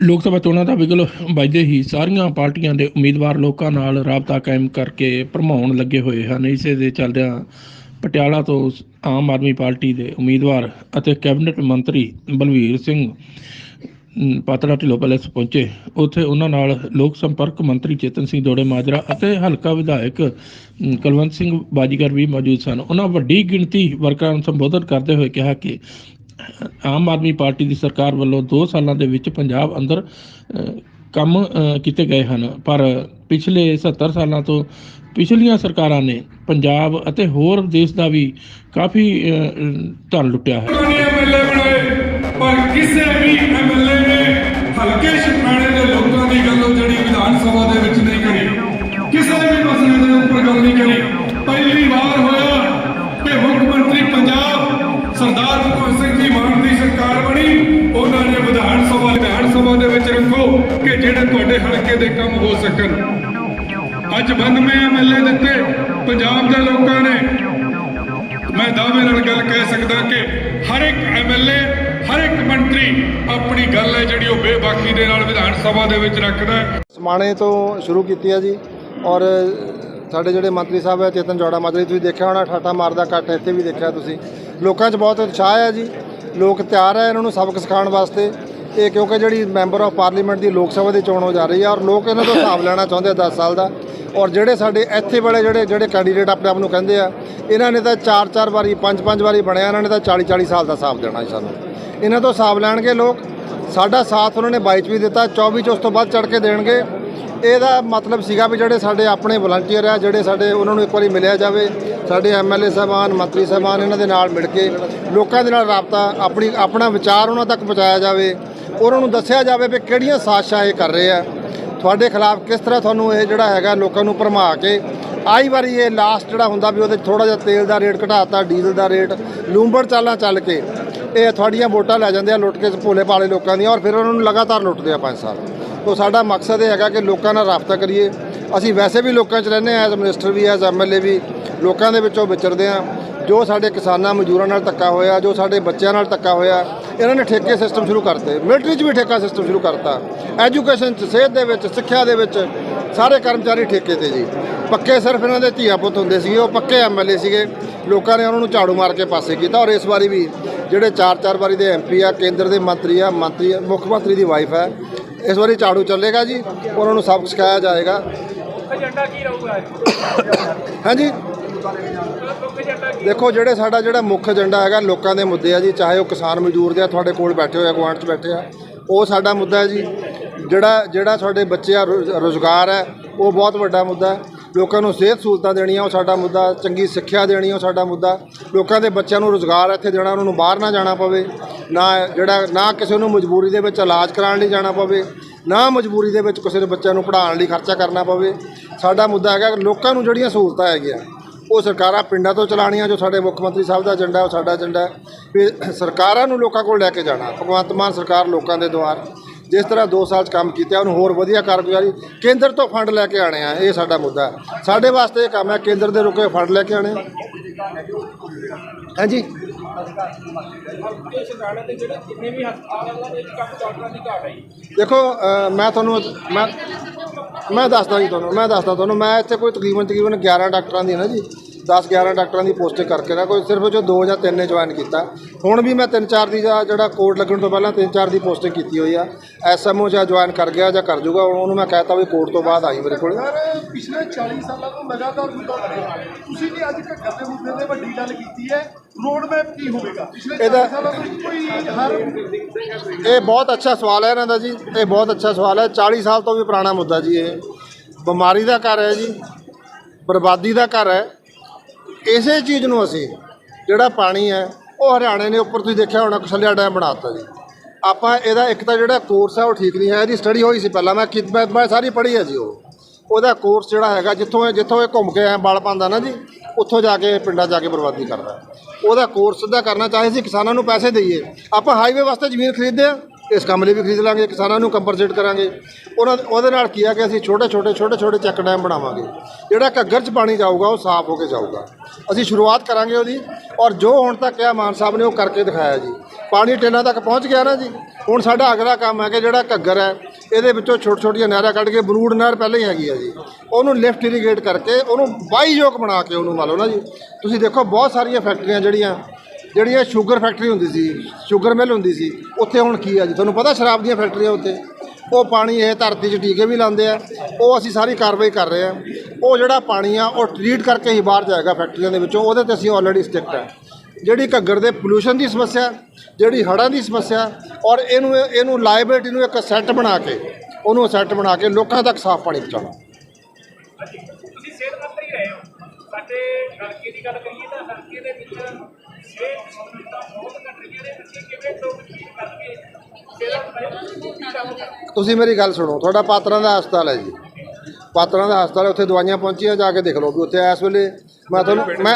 ਲੋਕ ਸਭਾ ਚੋਣਾਂ ਦਾ ਵਿਗਲ ਵੱਜਦੇ ਹੀ ਸਾਰੀਆਂ ਪਾਰਟੀਆਂ ਦੇ ਉਮੀਦਵਾਰ ਲੋਕਾਂ ਨਾਲ ਰਾਬਤਾ ਕਾਇਮ ਕਰਕੇ ਭਰਮਾਉਣ ਲੱਗੇ ਹੋਏ ਹਨ। ਇਸੇ ਦੇ ਚੱਲਦਿਆਂ ਪਟਿਆਲਾ ਤੋਂ ਆਮ ਆਦਮੀ ਪਾਰਟੀ ਦੇ ਉਮੀਦਵਾਰ ਅਤੇ ਕੈਬਨਿਟ ਮੰਤਰੀ ਬਲਵੀਰ ਸਿੰਘ ਅਮ, ਪਾਤੜਾ ਢਿੱਲੋਂ ਪੈਲੇਸ ਪਹੁੰਚੇ। ਉੱਥੇ ਉਹਨਾਂ ਨਾਲ ਲੋਕ ਸੰਪਰਕ ਮੰਤਰੀ ਚੇਤਨ ਸਿੰਘ ਦੋੜੇ ਮਾਜਰਾ ਅਤੇ ਹਲਕਾ ਵਿਧਾਇਕ ਅਮ, ਕੁਲਵੰਤ ਸਿੰਘ ਬਾਜੀਗਰ ਵੀ ਮੌਜੂਦ ਸਨ। ਉਹਨਾਂ ਵੱਡੀ ਗਿਣਤੀ ਵਰਕਰਾਂ ਨੂੰ ਸੰਬੋਧਨ ਕਰਦੇ ਹੋਏ ਕਿਹਾ ਕਿ ਆਮ ਆਦਮੀ ਪਾਰਟੀ ਦੀ ਸਰਕਾਰ ਵੱਲੋਂ 2 ਸਾਲਾਂ ਦੇ ਵਿੱਚ ਪੰਜਾਬ ਅੰਦਰ ਕੰਮ ਕੀਤੇ ਗਏ ਹਨ। ਪਰ ਪਿਛਲੇ 70 ਸਾਲਾਂ ਤੋਂ ਪਿਛਲੀਆਂ ਸਰਕਾਰਾਂ ਨੇ ਪੰਜਾਬ ਅਤੇ ਹੋਰ ਦੇਸ਼ ਦਾ ਵੀ ਕਾਫੀ ਧਨ ਲੁੱਟਿਆ ਹੈ। ਕਿ ਜਿਹੜੇ ਤੁਹਾਡੇ ਹਲਕੇ ਦੇ ਕੰਮ ਹੋ ਸਕਣ। ਅੱਜ 92 ਐਮਐਲਏ ਦਿੱਤੇ, ਪੰਜਾਬ ਦੇ ਲੋਕਾਂ ਨੇ। ਮੈਂ ਦਾਅਵੇ ਨਾਲ ਗੱਲ ਕਹਿ ਸਕਦਾ ਕਿ ਹਰ ਇੱਕ ਐਮਐਲਏ ਹਰ ਇੱਕ ਮੰਤਰੀ ਆਪਣੀ ਗੱਲ ਹੈ ਜਿਹੜੀ ਉਹ ਬੇਬਾਕੀ ਦੇ ਨਾਲ ਵਿਧਾਨ ਸਭਾ ਦੇ ਵਿੱਚ ਰੱਖਦਾ ਸਮਾਣੇ ਤੋਂ ਸ਼ੁਰੂ ਕੀਤੀ ਹੈ ਜੀ, ਔਰ ਸਾਡੇ ਜਿਹੜੇ ਮੰਤਰੀ ਸਾਹਿਬ ਹੈ, ਚੇਤਨ ਜੋੜਾ ਮਾਜਰੀ, ਤੁਸੀਂ ਦੇਖਿਆ ਹੋਣਾ, ਠਾਠਾ ਮਾਰਦਾ ਕੱਟ ਇੱਥੇ ਵੀ ਦੇਖਿਆ ਤੁਸੀਂ। ਲੋਕਾਂ 'ਚ ਬਹੁਤ ਉਤਸ਼ਾਹ ਹੈ ਜੀ, ਲੋਕ ਤਿਆਰ ਹੈ ਇਹਨਾਂ ਨੂੰ ਸਬਕ ਸਿਖਾਉਣ ਵਾਸਤੇ। ਇਹ ਕਿਉਂਕਿ ਜਿਹੜੀ ਮੈਂਬਰ ਆਫ ਪਾਰਲੀਮੈਂਟ ਦੀ ਲੋਕ ਸਭਾ ਦੀ ਚੋਣ ਹੋ ਜਾ ਰਹੀ ਹੈ ਔਰ ਲੋਕ ਇਹਨਾਂ ਤੋਂ ਹਿਸਾਬ ਲੈਣਾ ਚਾਹੁੰਦੇ ਆ 10 ਸਾਲ ਦਾ। ਔਰ ਜਿਹੜੇ ਸਾਡੇ ਇੱਥੇ ਵਾਲੇ ਜਿਹੜੇ ਜਿਹੜੇ ਕੈਂਡੀਡੇਟ ਆਪਣੇ ਆਪ ਨੂੰ ਕਹਿੰਦੇ ਆ, ਇਹਨਾਂ ਨੇ ਤਾਂ 4-4 ਵਾਰੀ 5-5 ਵਾਰੀ ਬਣਿਆ, ਇਹਨਾਂ ਨੇ ਤਾਂ 40-40 ਸਾਲ ਦਾ ਹਿਸਾਬ ਦੇਣਾ ਸਾਨੂੰ। ਇਹਨਾਂ ਤੋਂ ਹਿਸਾਬ ਲੈਣਗੇ ਲੋਕ। ਸਾਡਾ ਸਾਥ ਉਹਨਾਂ ਨੇ 22 ਚ ਵੀ ਦਿੱਤਾ 24 ਚ ਉਸ ਤੋਂ ਬਾਅਦ ਚੜ ਕੇ ਦੇਣਗੇ। ਇਹਦਾ ਮਤਲਬ ਸੀਗਾ ਵੀ ਜਿਹੜੇ ਸਾਡੇ ਆਪਣੇ ਵਲੰਟੀਅਰ ਆ, ਜਿਹੜੇ ਸਾਡੇ ਉਹਨਾਂ ਨੂੰ ਇੱਕ ਵਾਰੀ ਮਿਲਿਆ ਜਾਵੇ, ਸਾਡੇ ਐਮਐਲਏ ਸਾਹਿਬਾਨ, ਮੰਤਰੀ ਸਾਹਿਬਾਨ, ਇਹਨਾਂ ਦੇ ਨਾਲ ਮਿਲ ਕੇ ਲੋਕਾਂ ਦੇ ਨਾਲ ਰਾਬਤਾ, ਆਪਣੀ ਆਪਣਾ ਵਿਚਾਰ ਉਹਨਾਂ ਤੱਕ ਪਹੁੰਚਾਇਆ ਜਾਵੇ। ਉਹਨਾਂ ਨੂੰ ਦੱਸਿਆ ਜਾਵੇ ਵੀ ਕਿਹੜੀਆਂ ਸਾਜ਼ਿਸ਼ਾਂ ਇਹ ਕਰ ਰਹੇ ਆ। ਤੁਹਾਡੇ ਖਿਲਾਫ ਕਿਸ ਤਰ੍ਹਾਂ ਤੁਹਾਨੂੰ ਇਹ ਜਿਹੜਾ ਹੈਗਾ ਲੋਕਾਂ ਨੂੰ ਭਰਮਾ ਕੇ, ਆਈ ਵਾਰੀ ਇਹ ਲਾਸਟ ਜਿਹੜਾ ਹੁੰਦਾ ਵੀ ਉਹਦੇ ਥੋੜਾ ਜਿਹਾ ਤੇਲ ਦਾ ਰੇਟ ਘਟਾਤਾ, ਡੀਜ਼ਲ ਦਾ ਰੇਟ, ਲੂੰਬੜ ਚਾਲਾਂ ਚੱਲ ਕੇ, ਇਹ ਤੁਹਾਡੀਆਂ ਵੋਟਾਂ ਲੈ ਜਾਂਦੇ ਆ ਲੁੱਟ ਕੇ ਭੋਲੇ ਭਾਲੇ ਲੋਕਾਂ ਦੀਆਂ ਔਰ ਫਿਰ ਉਹਨਾਂ ਨੂੰ ਲਗਾਤਾਰ ਲੁੱਟਦੇ ਆ 5 ਸਾਲ। ਤੋਂ ਸਾਡਾ ਮਕਸਦ ਇਹ ਹੈਗਾ ਕਿ ਲੋਕਾਂ ਨਾਲ ਰਾਬਤਾ ਕਰੀਏ। ਅਸੀਂ ਵੈਸੇ ਵੀ ਲੋਕਾਂ 'ਚ ਰਹਿੰਦੇ ਆ ਐਜ਼ ਮਿਨਿਸਟਰ ਵੀ ਐਜ਼ ਐਮਐਲਏ ਵੀ, ਲੋਕਾਂ ਦੇ ਵਿੱਚੋਂ ਵਿਚਰਦੇ ਆ ਜੋ ਸਾਡੇ ਕਿਸਾਨਾਂ ਮਜ਼ਦੂਰਾਂ ਨਾਲ ਧੱਕਾ ਹੋਇਆ, ਜੋ ਸਾਡੇ ਬੱਚਿਆਂ ਨਾਲ ਧੱਕਾ ਹੋਇਆ ਇਹਨਾਂ ਨੇ ਠੇਕੇ ਸਿਸਟਮ ਸ਼ੁਰੂ ਕਰਤੇ। ਮਿਲਟਰੀ 'ਚ ਵੀ ਠੇਕਾ ਸਿਸਟਮ ਸ਼ੁਰੂ ਕਰਤਾ। ਐਜੂਕੇਸ਼ਨ 'ਚ ਸਿਹਤ ਦੇ ਵਿੱਚ ਸਿੱਖਿਆ ਦੇ ਵਿੱਚ ਸਾਰੇ ਕਰਮਚਾਰੀ ਠੇਕੇ ਤੇ ਜੀ। ਪੱਕੇ ਸਿਰਫ ਇਹਨਾਂ ਦੇ ਧੀਆ ਪੁੱਤ ਹੁੰਦੇ ਸੀਗੇ ਉਹ ਪੱਕੇ ਐਮਐਲਏ ਸੀਗੇ। ਲੋਕਾਂ ਨੇ ਉਹਨਾਂ ਨੂੰ ਝਾੜੂ ਮਾਰ ਕੇ ਪਾਸੇ ਕੀਤਾ ਔਰ ਇਸ ਵਾਰੀ ਵੀ ਜਿਹੜੇ ਚਾਰ ਚਾਰ ਵਾਰੀ ਦੇ ਐਮਪੀ ਆ ਕੇਂਦਰ ਦੇ ਮੰਤਰੀ ਆ ਮੰਤਰੀ ਮੁੱਖ ਮੰਤਰੀ ਦੀ ਵਾਈਫ ਹੈ ਇਸ ਵਾਰੀ ਝਾੜੂ ਚੱਲੇਗਾ ਜੀ ਉਹਨਾਂ ਨੂੰ ਸਬਕ ਸਿਖਾਇਆ ਜਾਏਗਾ। ਏਜੰਡਾ ਕੀ ਰਹੂਗਾ ਹਾਂਜੀ? ਦੇਖੋ, ਜਿਹੜੇ ਸਾਡਾ ਜਿਹੜਾ ਮੁੱਖ ਏਜੰਡਾ ਹੈਗਾ ਲੋਕਾਂ ਦੇ ਮੁੱਦੇ ਆ ਜੀ, ਚਾਹੇ ਉਹ ਕਿਸਾਨ ਮਜ਼ਦੂਰ ਦੇ ਆ, ਤੁਹਾਡੇ ਕੋਲ ਬੈਠੇ ਹੋਏ ਆ, ਗੁਆਂਢ 'ਚ ਬੈਠੇ ਆ, ਉਹ ਸਾਡਾ ਮੁੱਦਾ ਹੈ ਜੀ। ਜਿਹੜਾ ਜਿਹੜਾ ਸਾਡੇ ਬੱਚੇ ਆ ਰੋਜ਼ਗਾਰ ਹੈ, ਉਹ ਬਹੁਤ ਵੱਡਾ ਮੁੱਦਾ ਹੈ। ਲੋਕਾਂ ਨੂੰ ਸਿਹਤ ਸਹੂਲਤਾਂ ਦੇਣੀਆਂ, ਉਹ ਸਾਡਾ ਮੁੱਦਾ, ਚੰਗੀ ਸਿੱਖਿਆ ਦੇਣੀ, ਉਹ ਸਾਡਾ ਮੁੱਦਾ। ਲੋਕਾਂ ਦੇ ਬੱਚਿਆਂ ਨੂੰ ਰੋਜ਼ਗਾਰ ਇੱਥੇ ਦੇਣਾ, ਉਹਨਾਂ ਨੂੰ ਬਾਹਰ ਨਾ ਜਾਣਾ ਪਵੇ। ਨਾ ਜਿਹੜਾ, ਨਾ ਕਿਸੇ ਨੂੰ ਮਜਬੂਰੀ ਦੇ ਵਿੱਚ ਇਲਾਜ ਕਰਾਉਣ ਲਈ ਜਾਣਾ ਪਵੇ, ਨਾ ਮਜਬੂਰੀ ਦੇ ਵਿੱਚ ਕਿਸੇ ਦੇ ਬੱਚਿਆਂ ਨੂੰ ਪੜ੍ਹਾਉਣ ਲਈ ਖਰਚਾ ਕਰਨਾ ਪਵੇ। ਸਾਡਾ ਮੁੱਦਾ ਹੈਗਾ, ਲੋਕਾਂ ਨੂੰ ਜਿਹੜੀਆਂ ਸਹੂਲਤਾਂ ਹੈਗੀਆਂ ਉਹ ਸਰਕਾਰਾਂ ਪਿੰਡਾਂ ਤੋਂ ਚਲਾਉਣੀਆਂ, ਜੋ ਸਾਡੇ ਮੁੱਖ ਮੰਤਰੀ ਸਾਹਿਬ ਦਾ ਏਜੰਡਾ, ਉਹ ਸਾਡਾ ਏਜੰਡਾ ਹੈ। ਵੀ ਸਰਕਾਰਾਂ ਨੂੰ ਲੋਕਾਂ ਕੋਲ ਲੈ ਕੇ ਜਾਣਾ, ਭਗਵੰਤ ਮਾਨ ਸਰਕਾਰ ਲੋਕਾਂ ਦੇ ਦੁਆਰ। ਜਿਸ ਤਰ੍ਹਾਂ 2 ਸਾਲ 'ਚ ਕੰਮ ਕੀਤਾ, ਉਹਨੂੰ ਹੋਰ ਵਧੀਆ ਕਾਰਗੁਜ਼ਾਰੀ, ਕੇਂਦਰ ਤੋਂ ਫੰਡ ਲੈ ਕੇ ਆਣੇ ਆ, ਇਹ ਸਾਡਾ ਮੁੱਦਾ ਹੈ। ਸਾਡੇ ਵਾਸਤੇ ਇਹ ਕੰਮ ਹੈ, ਕੇਂਦਰ ਦੇ ਰੁਕੇ ਫੰਡ ਲੈ ਕੇ ਆਣੇ ਹਾਂਜੀ? ਦੇਖੋ ਮੈਂ ਤੁਹਾਨੂੰ, ਮੈਂ ਮੈਂ ਦੱਸਦਾ ਜੀ ਤੁਹਾਨੂੰ, ਮੈਂ ਦੱਸਦਾ ਤੁਹਾਨੂੰ, ਮੈਂ ਇੱਥੇ ਕੋਈ ਤਕਰੀਬਨ ਤਕਰੀਬਨ 11 ਡਾਕਟਰਾਂ ਦੀ ਹੈ ਨਾ ਜੀ। 10 11 ਡਾਕਟਰਾਂ ਦੀ ਪੋਸਟਿੰਗ ਕਰਕੇ ਨਾ ਕੋਈ ਸਿਰਫ ਜੋ 2 ਜਾਂ 3 ਨੇ ਜੁਆਇਨ ਕੀਤਾ। ਹੁਣ ਵੀ ਮੈਂ 3-4 ਦੀ ਜਾਂ ਜਿਹੜਾ ਕੋਡ ਲੱਗਣ ਤੋਂ ਪਹਿਲਾਂ 3-4 ਦੀ ਪੋਸਟਿੰਗ ਕੀਤੀ ਹੋਈ ਆ। ਐਸਐਮਓ ਜਾਂ ਜੁਆਇਨ ਕਰ ਗਿਆ ਜਾਂ ਕਰ ਜੂਗਾ ਉਹਨੂੰ ਮੈਂ ਕਹਿਤਾ ਵੀ ਕੋਡ ਤੋਂ ਬਾਅਦ ਆਈ ਮੇਰੇ ਕੋਲ। ਪਿਛਲੇ 40 ਸਾਲਾਂ ਤੋਂ ਲਗਾਤਾਰ ਮੁੱਦਾ ਰਿਹਾ। ਤੁਸੀਂ ਵੀ ਅੱਜ ਘੱਗਰ ਦੇ ਮੁੱਦੇ ਤੇ ਵੱਡੀ ਗੱਲ ਕੀਤੀ ਹੈ। ਰੋਡ ਮੈਪ ਕੀ ਹੋਵੇਗਾ? ਪਿਛਲੇ 40 ਇਹਦਾ- ਸਾਲਾਂ ਤੋਂ ਕੋਈ ਹਰ ਇਹ ਬਹੁਤ ਅੱਛਾ ਸਵਾਲ ਹੈ ਇਹਨਾਂ ਦਾ ਜੀ। ਇਹ ਬਹੁਤ ਅੱਛਾ ਸਵਾਲ ਹੈ। 40 ਸਾਲ ਤੋਂ ਵੀ ਪੁਰਾਣਾ ਮੁੱਦਾ ਜੀ ਇਹ। ਬਿਮਾਰੀ ਦਾ ਘਰ ਹੈ ਜੀ। ਬਰਬਾਦੀ ਦਾ ਘਰ ਹੈ। ਇਸੇ ਚੀਜ਼ ਨੂੰ ਅਸੀਂ, ਜਿਹੜਾ ਪਾਣੀ ਹੈ, ਉਹ ਹਰਿਆਣੇ ਨੇ ਉੱਪਰ ਤੁਸੀਂ ਦੇਖਿਆ ਹੋਣਾ ਕਸਲਿਆ ਡੈਮ ਬਣਾਤਾ ਜੀ। ਆਪਾਂ ਇਹਦਾ ਇੱਕ ਤਾਂ ਜਿਹੜਾ ਕੋਰਸ ਹੈ, ਉਹ ਠੀਕ ਨਹੀਂ ਹੈ, ਇਹਦੀ ਸਟੱਡੀ ਹੋਈ ਸੀ ਪਹਿਲਾਂ, ਮੈਂ ਕਿ- ਮੈਂ ਮੈਂ ਸਾਰੀ ਪੜ੍ਹੀ ਹੈ ਜੀ ਉਹ। ਉਹਦਾ ਕੋਰਸ ਜਿਹੜਾ ਹੈਗਾ, ਜਿੱਥੋਂ ਇਹ ਜਿੱਥੋਂ ਇਹ ਘੁੰਮ ਕੇ ਆਇਆ, ਬਾਲ ਪਾਉਂਦਾ ਨਾ ਜੀ, ਉੱਥੋਂ ਜਾ ਕੇ, ਪਿੰਡਾਂ ਜਾ ਕੇ ਬਰਬਾਦੀ ਕਰਦਾ। ਉਹਦਾ ਕੋਰਸ ਸਿੱਧਾ ਕਰਨਾ ਚਾਹੇ ਸੀ ਕਿਸਾਨਾਂ ਨੂੰ ਪੈਸੇ ਦਈਏ। ਆਪਾਂ ਹਾਈਵੇ ਵਾਸਤੇ ਜ਼ਮੀਨ ਖਰੀਦਦੇ ਆ। ਇਸ ਕੰਮ ਲਈ ਵੀ ਖਰੀਦ ਲਾਂਗੇ, ਕਿਸਾਨਾਂ ਨੂੰ ਕੰਪਨਸੇਟ ਕਰਾਂਗੇ। ਉਹਨਾਂ ਉਹਦੇ ਨਾਲ ਕੀ ਆ ਕਿ ਅਸੀਂ ਛੋਟੇ ਛੋਟੇ ਛੋਟੇ ਛੋਟੇ ਚੱਕ ਡੈਮ ਬਣਾਵਾਂਗੇ। ਜਿਹੜਾ ਘੱਗਰ 'ਚ ਪਾਣੀ ਜਾਊਗਾ, ਉਹ ਸਾਫ਼ ਹੋ ਕੇ ਜਾਊਗਾ। ਅਸੀਂ ਸ਼ੁਰੂਆਤ ਕਰਾਂਗੇ ਉਹਦੀ, ਔਰ ਜੋ ਹੁਣ ਤੱਕ ਕਿਹਾ ਮਾਨ ਸਾਹਿਬ ਨੇ, ਉਹ ਕਰਕੇ ਦਿਖਾਇਆ ਜੀ। ਪਾਣੀ ਟੇਲਾਂ ਤੱਕ ਪਹੁੰਚ ਗਿਆ ਨਾ ਜੀ। ਹੁਣ ਸਾਡਾ ਅਗਲਾ ਕੰਮ ਹੈ ਕਿ ਜਿਹੜਾ ਘੱਗਰ ਹੈ, ਇਹਦੇ ਵਿੱਚੋਂ ਛੋਟ ਛੋਟੀਆਂ ਨਹਿਰਾਂ ਕੱਢ ਕੇ ਬਰੂੜ ਨਹਿਰ ਪਹਿਲਾਂ ਹੀ ਹੈਗੀ ਆ ਜੀ। ਉਹਨੂੰ ਲਿਫਟ ਇਰੀਗੇਟ ਕਰਕੇ ਉਹਨੂੰ ਵਾਹੀਯੋਗ ਬਣਾ ਕੇ ਉਹਨੂੰ ਮੰਨ ਲਓ ਨਾ ਜੀ। ਤੁਸੀਂ ਦੇਖੋ, ਬਹੁਤ ਸਾਰੀਆਂ ਫੈਕਟਰੀਆਂ ਜਿਹੜੀਆਂ ਜਿਹੜੀ ਇਹ ਸ਼ੂਗਰ ਫੈਕਟਰੀ ਹੁੰਦੀ ਸੀ, ਸ਼ੂਗਰ ਮਿਲ ਹੁੰਦੀ ਸੀ, ਉੱਥੇ ਹੁਣ ਕੀ ਆ ਜੀ? ਤੁਹਾਨੂੰ ਪਤਾ ਸ਼ਰਾਬ ਦੀਆਂ ਫੈਕਟਰੀਆਂ ਉੱਥੇ ਉਹ ਪਾਣੀ ਇਹ ਧਰਤੀ 'ਚ ਟੀਕੇ ਵੀ ਲਾਉਂਦੇ ਆ, ਉਹ ਅਸੀਂ ਸਾਰੀ ਕਾਰਵਾਈ ਕਰ ਰਹੇ ਆ। ਉਹ ਜਿਹੜਾ ਪਾਣੀ ਆ, ਉਹ ਟ੍ਰੀਟ ਕਰਕੇ ਹੀ ਬਾਹਰ ਜਾਏਗਾ ਫੈਕਟਰੀਆਂ ਦੇ ਵਿੱਚੋਂ, ਉਹਦੇ ਤੇ ਅਸੀਂ ਆਲਰੇਡੀ ਸਟਿਕਟ ਹੈ ਜਿਹੜੀ ਘੱਗਰ ਦੇ ਪੋਲੂਸ਼ਨ ਦੀ ਸਮੱਸਿਆ, ਜਿਹੜੀ ਹੜ੍ਹਾਂ ਦੀ ਸਮੱਸਿਆ, ਔਰ ਇਹਨੂੰ ਇਹਨੂੰ ਲਾਇਬਿਲਟੀ ਨੂੰ ਇੱਕ ਸੈੱਟ ਬਣਾ ਕੇ, ਉਹਨੂੰ ਸੈੱਟ ਬਣਾ ਕੇ ਲੋਕਾਂ ਤੱਕ ਸਾਫ਼ ਪਾਣੀ ਪਹੁੰਚਾਉਣਾ। ਤੁਸੀਂ ਸਿਹਤ ਮੰਤਰੀ ਰਹੇ ਹੋ। ਸਾਡੇ ਹਲਕੇ ਦੀ ਗੱਲ ਕਰੀਏ ਤਾਂ ਹਲਕੇ ਦੇ ਵਿੱਚ ਤੁਸੀਂ ਮੇਰੀ ਗੱਲ ਸੁਣੋ ਤੁਹਾਡਾ ਪਾਤਰਾਂ ਦਾ ਹਸਪਤਾਲ ਹੈ ਜੀ। ਪਾਤਰਾਂ ਦਾ ਹਸਪਤਾਲ ਹੈ, ਉੱਥੇ ਦਵਾਈਆਂ ਪਹੁੰਚੀਆਂ ਜਾ ਕੇ ਦੇਖ ਲਓ ਵੀ ਉੱਥੇ ਇਸ ਵੇਲੇ ਮੈਂ ਤੁਹਾਨੂੰ ਮੈਂ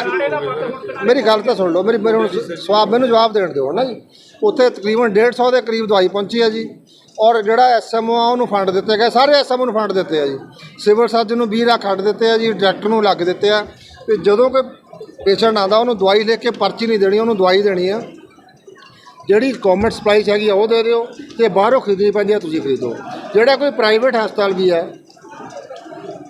ਮੇਰੀ ਗੱਲ ਤਾਂ ਸੁਣ ਲਓ ਮੇਰੀ ਮੇਰੇ ਹੁਣ ਸਵਾਬ ਮੈਨੂੰ ਜਵਾਬ ਦੇਣ ਦਿਓ ਨਾ ਜੀ। ਉੱਥੇ ਤਕਰੀਬਨ 150 ਦੇ ਕਰੀਬ ਦਵਾਈ ਪਹੁੰਚੀ ਹੈ ਜੀ। ਔਰ ਜਿਹੜਾ ਐਸਐਮਓ ਆ ਉਹਨੂੰ ਫੰਡ ਦਿੱਤੇ ਗਏ। ਸਾਰੇ ਐਸਐਮਓ ਨੂੰ ਫੰਡ ਦਿੱਤੇ ਆ ਜੀ। ਸਿਵਲ ਸਰਜਨ ਨੂੰ 20 ਲੱਖ ਫੰਡ ਦਿੱਤੇ ਆ ਜੀ ਡਾਇਰੈਕਟਰ ਨੂੰ ਲੱਗ ਦਿੱਤੇ ਆ। ਵੀ ਜਦੋਂ ਕੋਈ ਪੇਸ਼ੈਂਟ ਆਉਂਦਾ, ਉਹਨੂੰ ਦਵਾਈ ਲੈ ਕੇ ਪਰਚੀ ਨਹੀਂ ਦੇਣੀ, ਉਹਨੂੰ ਦਵਾਈ ਦੇਣੀ ਆ। ਜਿਹੜੀ ਗਵਰਨਮੈਂਟ ਸਪਲਾਈ ਹੈਗੀ ਆ, ਉਹ ਦੇ ਦਿਓ ਤੇ ਬਾਹਰੋਂ ਖਰੀਦਣੀ ਪੈਂਦੀ ਆ, ਤੁਸੀਂ ਖਰੀਦੋ। ਜਿਹੜਾ ਕੋਈ ਪ੍ਰਾਈਵੇਟ ਹਸਪਤਾਲ ਵੀ ਹੈ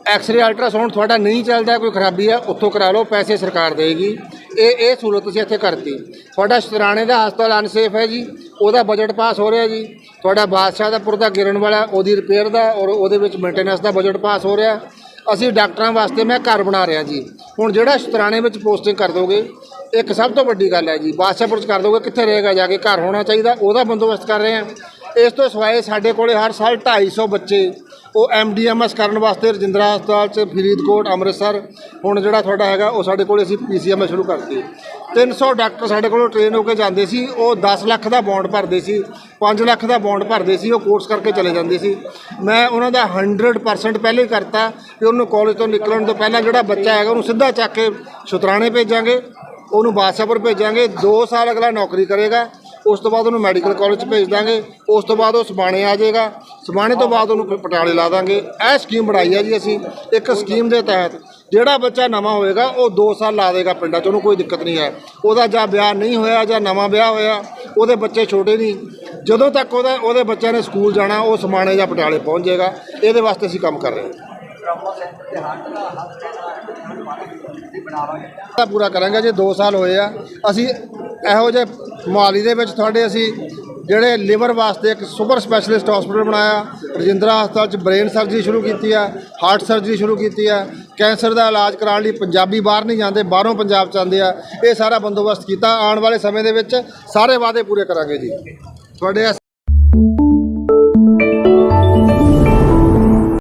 ਐਕਸ-ਰੇ ਅਲਟਰਾਸਾਊਂਡ ਤੁਹਾਡਾ ਨਹੀਂ ਚੱਲਦਾ, ਕੋਈ ਖਰਾਬੀ ਆ, ਉੱਥੋਂ ਕਰਾ ਲਓ, ਪੈਸੇ ਸਰਕਾਰ ਦੇਗੀ ਇਹ ਇਹ ਸਹੂਲਤ ਤੁਸੀਂ ਇੱਥੇ ਕਰਤੀ। ਤੁਹਾਡਾ ਸ਼ਤਰਾਣੇ ਦਾ ਹਸਪਤਾਲ ਅਨਸੇਫ ਹੈ ਜੀ, ਉਹਦਾ ਬਜਟ ਪਾਸ ਹੋ ਰਿਹਾ ਜੀ। ਤੁਹਾਡਾ ਬਾਦਸ਼ਾਹ ਦਾ ਪੁਰ ਦਾ ਗਿਰਨ ਵਾਲਾ, ਉਹਦੀ ਰਿਪੇਅਰ ਦਾ ਔਰ ਉਹਦੇ ਵਿੱਚ ਮੇਨਟੇਨੈਂਸ ਦਾ ਬਜਟ ਪਾਸ ਹੋ ਰਿਹਾ। ਅਸੀਂ ਡਾਕਟਰਾਂ ਵਾਸਤੇ ਮੈਂ ਘਰ ਬਣਾ ਰਿਹਾ ਜੀ। ਹੁਣ ਜਿਹੜਾ ਸ਼ਤਰਾਣੇ ਵਿੱਚ ਪੋਸਟਿੰਗ ਕਰ ਦੋਗੇ, ਇੱਕ ਸਭ ਤੋਂ ਵੱਡੀ ਗੱਲ ਹੈ ਜੀ, ਬਾਦਸ਼ਾਹਪੁਰ ਚ ਕਰ ਦੋਗੇ, ਕਿੱਥੇ ਰਹੇਗਾ ਜਾ ਕੇ ਘਰ ਹੋਣਾ ਚਾਹੀਦਾ, ਉਹਦਾ ਬੰਦੋਬਸਤ ਕਰ ਰਹੇ ਹਾਂ। ਇਸ ਤੋਂ ਸਿਵਾਏ ਸਾਡੇ ਕੋਲੇ ਹਰ ਸਾਲ 250 ਬੱਚੇ ਉਹ ਐਮਡੀਐਮਐਸ ਕਰਨ ਵਾਸਤੇ ਰਜਿੰਦਰਾ ਹਸਪਤਾਲ ਚ ਫਰੀਦਕੋਟ, ਅੰਮ੍ਰਿਤਸਰ। ਹੁਣ ਜਿਹੜਾ ਤੁਹਾਡਾ ਹੈਗਾ, ਉਹ ਸਾਡੇ ਕੋਲ ਅਸੀਂ ਪੀਸੀਐਮਐਸ ਸ਼ੁਰੂ ਕਰਤੀ। 300 ਡਾਕਟਰ ਸਾਡੇ ਕੋਲੋਂ ਟ੍ਰੇਨ ਹੋ ਕੇ ਜਾਂਦੇ ਸੀ। ਉਹ 10 ਲੱਖ ਦਾ ਬੌਂਡ ਭਰਦੇ ਸੀ। 5 ਲੱਖ ਦਾ ਬੌਂਡ ਭਰਦੇ ਸੀ। ਉਹ ਕੋਰਸ ਕਰਕੇ ਚਲੇ ਜਾਂਦੇ ਸੀ। ਮੈਂ ਉਹਨਾਂ ਦਾ 100% ਪਹਿਲੇ ਹੀ ਕਰਤਾ ਕਿ ਉਹਨੂੰ ਕਾਲਜ ਤੋਂ ਨਿਕਲਣ ਤੋਂ ਪਹਿਲਾਂ ਜਿਹੜਾ ਬੱਚਾ ਹੈਗਾ, ਉਹਨੂੰ ਸਿੱਧਾ ਚੱਕ ਕੇ ਸ਼ੁਤਰਾਣੇ ਭੇਜਾਂਗੇ। ਉਹਨੂੰ ਬਾਦਸ਼ਾਹਪੁਰ ਭੇਜਾਂਗੇ। 2 ਸਾਲ ਅਗਲਾ ਨੌਕਰੀ ਕਰੇਗਾ। ਉਸ ਤੋਂ ਬਾਅਦ ਉਹਨੂੰ ਮੈਡੀਕਲ ਕਾਲਜ 'ਚ ਭੇਜ ਦਾਂਗੇ। ਉਸ ਤੋਂ ਬਾਅਦ ਉਹ ਸਮਾਣੇ ਆ ਜਾਏਗਾ। ਸਮਾਣੇ ਤੋਂ ਬਾਅਦ ਉਹਨੂੰ ਫਿਰ ਪਟਿਆਲੇ ਲਾ ਦਾਂਗੇ। ਇਹ ਸਕੀਮ ਬਣਾਈ ਹੈ ਜੀ ਅਸੀਂ। ਇੱਕ ਸਕੀਮ ਦੇ ਤਹਿਤ ਜਿਹੜਾ ਬੱਚਾ ਨਵਾਂ ਹੋਏਗਾ, ਉਹ 2 ਸਾਲ ਲਾ ਦੇਗਾ ਪਿੰਡਾਂ 'ਚ। ਉਹਨੂੰ ਕੋਈ ਦਿੱਕਤ ਨਹੀਂ ਹੈ। ਉਹਦਾ ਜਾਂ ਵਿਆਹ ਨਹੀਂ ਹੋਇਆ ਜਾਂ ਨਵਾਂ ਵਿਆਹ ਹੋਇਆ, ਉਹਦੇ ਬੱਚੇ ਛੋਟੇ ਨਹੀਂ। ਜਦੋਂ ਤੱਕ ਉਹਦਾ, ਉਹਦੇ ਬੱਚਿਆਂ ਨੇ ਸਕੂਲ ਜਾਣਾ, ਉਹ ਸਮਾਣੇ ਜਾਂ ਪਟਿਆਲੇ ਪਹੁੰਚ ਜਾਏਗਾ। ਇਹਦੇ ਵਾਸਤੇ ਅਸੀਂ ਕੰਮ ਕਰ ਰਹੇ ਹਾਂ। ਪੂਰਾ ਕਰਾਂਗੇ। ਜੇ 2 ਸਾਲ ਹੋਏ ਆ, ਅਸੀਂ ਇਹੋ ਜਿਹੇ ਮੋਹਾਲੀ ਦੇ ਵਿੱਚ ਤੁਹਾਡੇ ਅਸੀਂ ਜਿਹੜੇ ਲਿਵਰ ਵਾਸਤੇ ਇੱਕ ਸੁਪਰ ਸਪੈਸ਼ਲਿਸਟ ਹਸਪੀਟਲ ਬਣਾਇਆ। ਰਜਿੰਦਰਾ ਹਸਪਤਾਲ 'ਚ ਬ੍ਰੇਨ ਸਰਜਰੀ ਸ਼ੁਰੂ ਕੀਤੀ ਹੈ, ਹਾਰਟ ਸਰਜਰੀ ਸ਼ੁਰੂ ਕੀਤੀ ਹੈ। ਕੈਂਸਰ ਦਾ ਇਲਾਜ ਕਰਾਉਣ ਲਈ ਪੰਜਾਬੀ ਬਾਹਰ ਨਹੀਂ ਜਾਂਦੇ, ਬਾਹਰੋਂ ਪੰਜਾਬ 'ਚ ਆਉਂਦੇ ਆ। ਇਹ ਸਾਰਾ ਬੰਦੋਬਸਤ ਕੀਤਾ। ਆਉਣ ਵਾਲੇ ਸਮੇਂ ਦੇ ਵਿੱਚ ਸਾਰੇ ਵਾਅਦੇ ਪੂਰੇ ਕਰਾਂਗੇ ਜੀ। ਤੁਹਾਡੇ ਇਸ